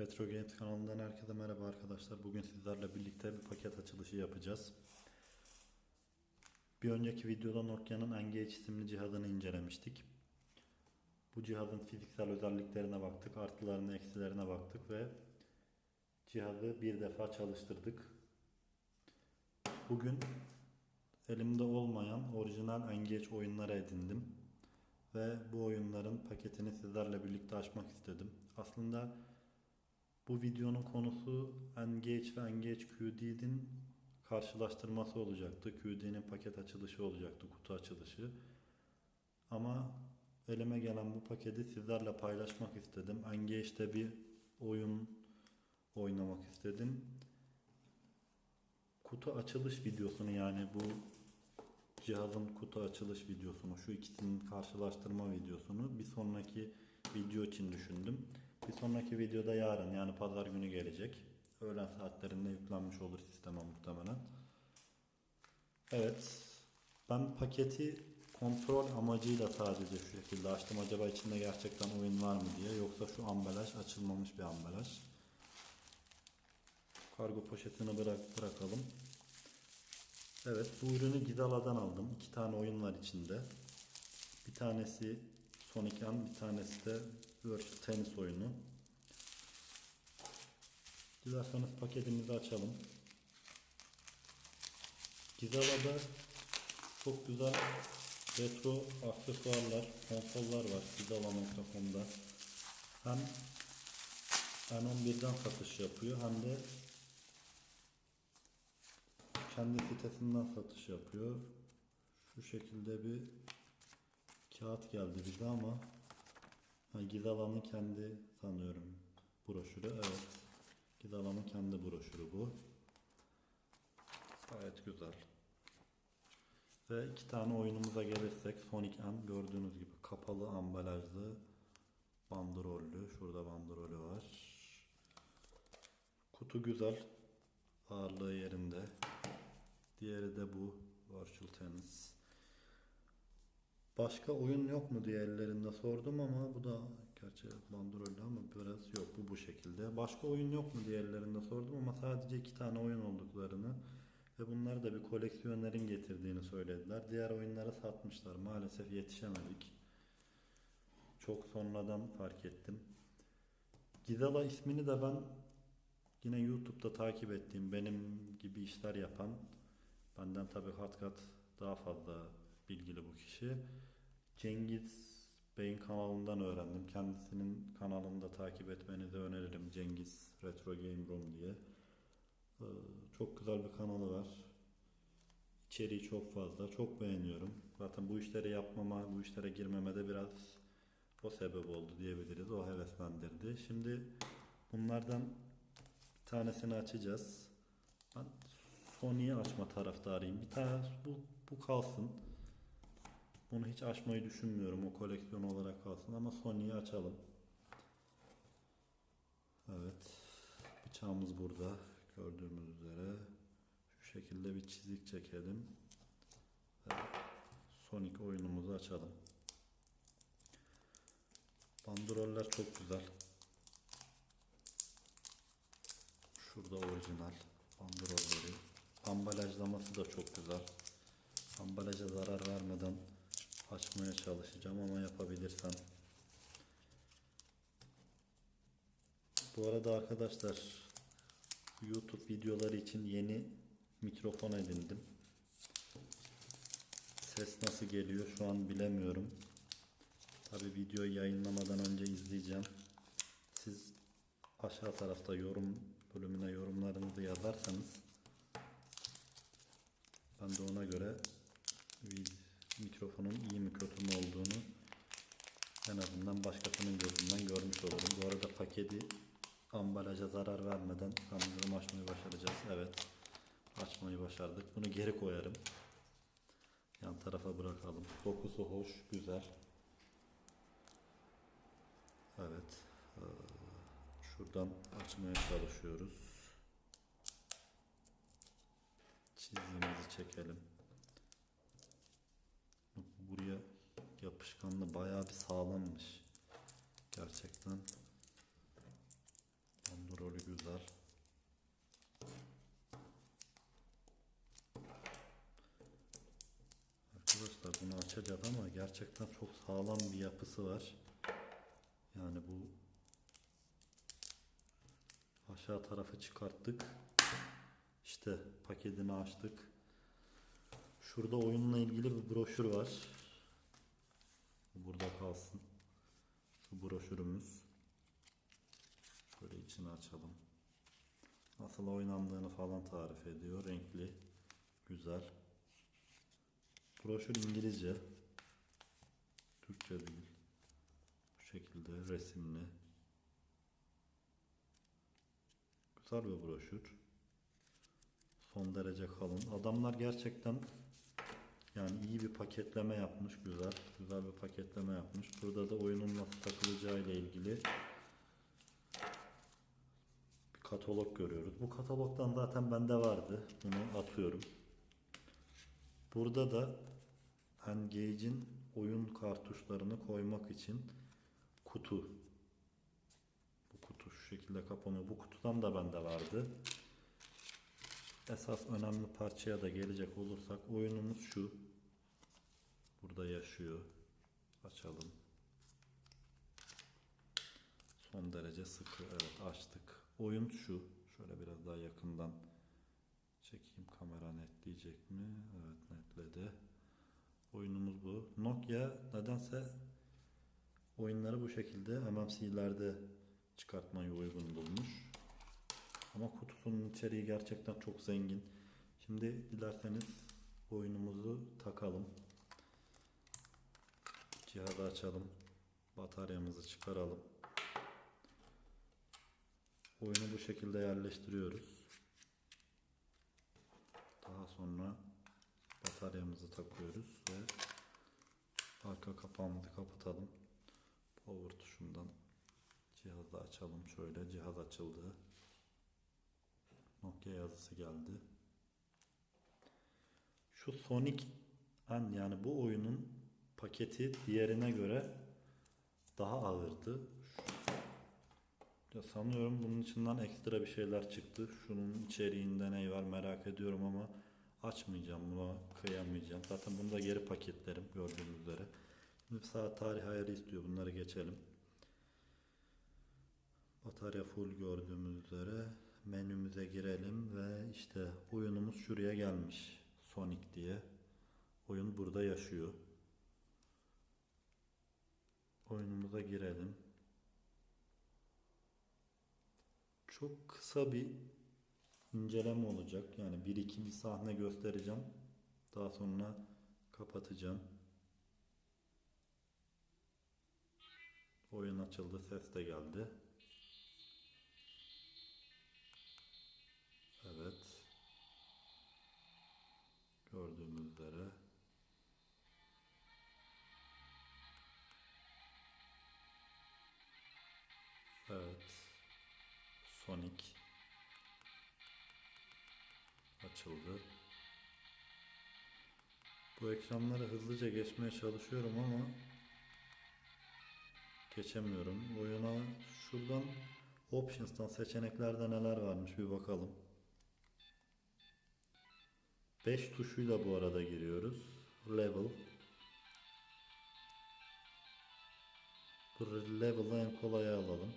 Retro Games kanalından herkese merhaba arkadaşlar. Bugün sizlerle birlikte bir paket açılışı yapacağız. Bir önceki videoda Nokia'nın Engage isimli cihazını incelemiştik. Bu cihazın fiziksel özelliklerine baktık, artılarına, eksilerine baktık ve cihazı bir defa çalıştırdık. Bugün elimde olmayan orijinal Engage oyunları edindim ve bu oyunların paketini sizlerle birlikte açmak istedim. Aslında bu videonun konusu Engage ve Engage QD'nin karşılaştırması olacaktı. QD'nin paket açılışı olacaktı, kutu açılışı. Ama elime gelen bu paketi sizlerle paylaşmak istedim. Engage'de bir oyun oynamak istedim. Kutu açılış videosunu yani bu cihazın kutu açılış videosunu, şu ikisinin karşılaştırma videosunu bir sonraki video için düşündüm. Bir sonraki videoda yarın yani pazar günü gelecek. Öğlen saatlerinde yüklenmiş olur sisteme muhtemelen. Evet. Ben paketi kontrol amacıyla sadece şu şekilde açtım. Acaba içinde gerçekten oyun var mı diye. Yoksa şu ambalaj açılmamış bir ambalaj. Kargo poşetini bırak bırakalım. Evet bu ürünü Gidala'dan aldım. İki tane oyun var içinde. Bir tanesi Sonic bir tanesi de Virtual Tennis oyunu. Dilerseniz paketimizi açalım. Gidala'da çok güzel retro aksesuarlar, konsollar var Gidala.com'da. Hem N11'den satış yapıyor hem de kendi sitesinden satış yapıyor. Şu şekilde bir kağıt geldi bize ama ha, Gidala'nın kendi sanıyorum broşürü. Evet. Gidala'nın kendi broşürü bu. Gayet güzel. Ve iki tane oyunumuza gelirsek Sonic N gördüğünüz gibi kapalı ambalajlı bandırollü. Şurada bandrolü var. Kutu güzel. Ağırlığı yerinde. Diğeri de bu Virtual Tennis. Başka oyun yok mu diye ellerinde sordum ama bu da gerçi bandrollü ama biraz yok bu bu şekilde. Başka oyun yok mu diye ellerinde sordum ama sadece iki tane oyun olduklarını ve bunları da bir koleksiyonerin getirdiğini söylediler. Diğer oyunları satmışlar. Maalesef yetişemedik. Çok sonradan fark ettim. Gizala ismini de ben yine YouTube'da takip ettiğim benim gibi işler yapan benden tabii kat kat daha fazla bilgili bu kişi. Cengiz Bey'in kanalından öğrendim. Kendisinin kanalını da takip etmenizi öneririm. Cengiz Retro Game Room diye. Ee, Çok güzel bir kanalı var. İçeriği çok fazla. Çok beğeniyorum. Zaten bu işleri yapmama, bu işlere girmeme de biraz o sebep oldu diyebiliriz. O heveslendirdi. Şimdi bunlardan bir tanesini açacağız. Ben Sony'yi açma taraftarıyım. Bir tane bu, bu kalsın. Bunu hiç açmayı düşünmüyorum. O koleksiyon olarak kalsın ama Sony'yi açalım. Evet. Bıçağımız burada. Gördüğümüz üzere. Şu şekilde bir çizik çekelim. Ve Sonic oyunumuzu açalım. Bandroller çok güzel. Şurada orijinal bandrolleri. Ambalajlaması da çok güzel. Ambalaja zarar vermeden açmaya çalışacağım ama yapabilirsem. Bu arada arkadaşlar YouTube videoları için yeni mikrofon edindim. Ses nasıl geliyor şu an bilemiyorum. Tabi videoyu yayınlamadan önce izleyeceğim. Siz aşağı tarafta yorum bölümüne yorumlarınızı yazarsanız ben de ona göre mikrofonun iyi mi kötü mü olduğunu en azından başkasının gözünden görmüş olurum. Bu arada paketi ambalaja zarar vermeden sanırım açmayı başaracağız. Evet. Açmayı başardık. Bunu geri koyarım. Yan tarafa bırakalım. Dokusu hoş, güzel. Evet. Şuradan açmaya çalışıyoruz. Çizgimizi çekelim. Yapışkanlı bayağı bir sağlammış. Gerçekten Güzel. Arkadaşlar bunu açacağız ama gerçekten çok sağlam bir yapısı var. Yani bu aşağı tarafı çıkarttık. İşte paketini açtık. Şurada oyunla ilgili bir broşür var. Bu Burada kalsın. Şu broşürümüz. Şöyle içini açalım. Nasıl oynandığını falan tarif ediyor. Renkli. Güzel. Broşür İngilizce. Türkçe değil. Bu şekilde resimli. Güzel bir broşür. Son derece kalın. Adamlar gerçekten yani iyi bir paketleme yapmış. Güzel. Güzel bir paketleme yapmış. Burada da oyunun nasıl takılacağı ile ilgili bir katalog görüyoruz. Bu katalogdan zaten bende vardı. Bunu atıyorum. Burada da Engage'in oyun kartuşlarını koymak için kutu. Bu kutu şu şekilde kapanıyor. Bu kutudan da bende vardı. Esas önemli parçaya da gelecek olursak oyunumuz şu. Burada yaşıyor. Açalım. Son derece sıkı. Evet açtık. Oyun şu. Şöyle biraz daha yakından çekeyim. Kamera netleyecek mi? Evet netledi. Oyunumuz bu. Nokia nedense oyunları bu şekilde MMC'lerde çıkartmayı uygun bulmuş. Ama kutusunun içeriği gerçekten çok zengin. Şimdi dilerseniz oyunumuzu takalım. Cihazı açalım. Bataryamızı çıkaralım. Oyunu bu şekilde yerleştiriyoruz. Daha sonra bataryamızı takıyoruz ve arka kapağımızı kapatalım. Power tuşundan cihazı açalım. Şöyle cihaz açıldı. Nokia yazısı geldi. Şu Sonic An yani bu oyunun paketi diğerine göre daha ağırdı. Ya sanıyorum bunun içinden ekstra bir şeyler çıktı. Şunun içeriğinde ne var merak ediyorum ama açmayacağım buna kıyamayacağım. Zaten bunu da geri paketlerim gördüğünüz üzere. Şimdi saat tarih ayarı istiyor. Bunları geçelim. Batarya full gördüğümüz üzere menümüze girelim ve işte oyunumuz şuraya gelmiş. Sonic diye. Oyun burada yaşıyor. Oyunumuza girelim. Çok kısa bir inceleme olacak. Yani bir iki bir sahne göstereceğim. Daha sonra kapatacağım. Oyun açıldı, ses de geldi. Açıldı. Bu ekranları hızlıca geçmeye çalışıyorum ama geçemiyorum. Oyuna şuradan Options'tan seçeneklerde neler varmış bir bakalım. 5 tuşuyla bu arada giriyoruz. Level. Bu level'ı en kolaya alalım.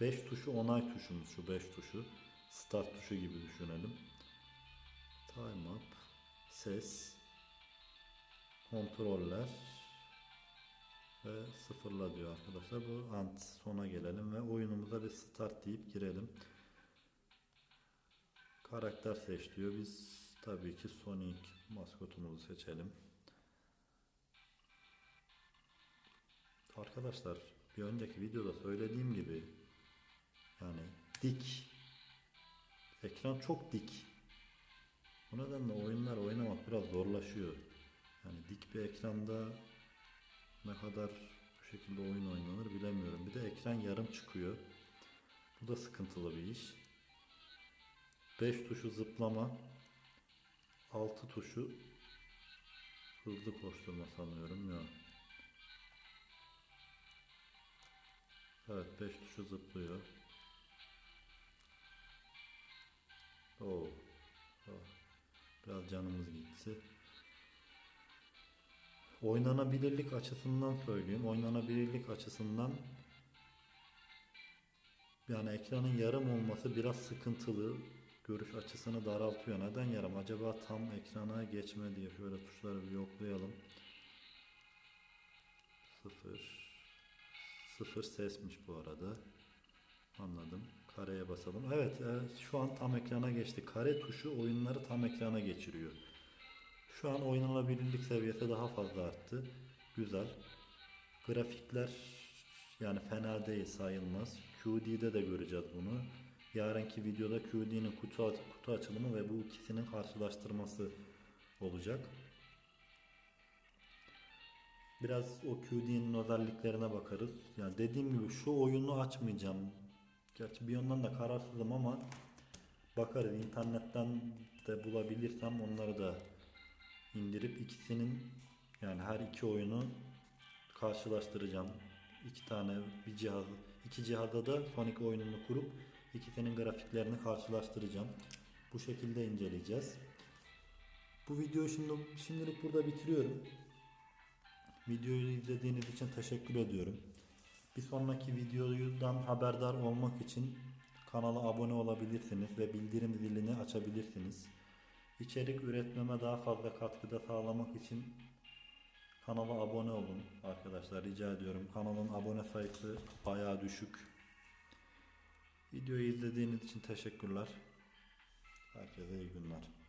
5 tuşu onay tuşumuz şu 5 tuşu. Start tuşu gibi düşünelim. Time up. Ses. Kontroller. Ve sıfırla diyor arkadaşlar. Bu ant sona gelelim ve oyunumuza bir start deyip girelim. Karakter seç diyor. Biz tabii ki Sonic maskotumuzu seçelim. Arkadaşlar bir önceki videoda söylediğim gibi yani dik ekran çok dik. Bu nedenle oyunlar oynamak biraz zorlaşıyor. Yani dik bir ekranda ne kadar bu şekilde oyun oynanır bilemiyorum. Bir de ekran yarım çıkıyor. Bu da sıkıntılı bir iş. 5 tuşu zıplama. 6 tuşu hızlı koşturma sanıyorum ya. Evet 5 tuşu zıplıyor. Kadar canımız gitti. Oynanabilirlik açısından söyleyeyim. Oynanabilirlik açısından yani ekranın yarım olması biraz sıkıntılı. Görüş açısını daraltıyor. Neden yarım? Acaba tam ekrana geçme diye şöyle tuşları bir yoklayalım. Sıfır. Sıfır sesmiş bu arada. Anladım. Kareye basalım. Evet, e, şu an tam ekrana geçti. Kare tuşu oyunları tam ekrana geçiriyor. Şu an oynanabilirlik seviyesi daha fazla arttı. Güzel. Grafikler yani fena değil sayılmaz. QD'de de göreceğiz bunu. Yarınki videoda QD'nin kutu, kutu açılımı ve bu ikisinin karşılaştırması olacak. Biraz o QD'nin özelliklerine bakarız. Yani dediğim gibi şu oyunu açmayacağım. Gerçi bir yandan da kararsızım ama bakarız. internetten de bulabilirsem onları da indirip ikisinin yani her iki oyunu karşılaştıracağım. İki tane bir cihaz, iki cihazda da Sonic oyununu kurup ikisinin grafiklerini karşılaştıracağım. Bu şekilde inceleyeceğiz. Bu videoyu şimdi şimdilik burada bitiriyorum. Videoyu izlediğiniz için teşekkür ediyorum. Bir sonraki videodan haberdar olmak için kanala abone olabilirsiniz ve bildirim zilini açabilirsiniz. İçerik üretmeme daha fazla katkıda sağlamak için kanala abone olun arkadaşlar rica ediyorum. Kanalın abone sayısı bayağı düşük. Videoyu izlediğiniz için teşekkürler. Herkese iyi günler.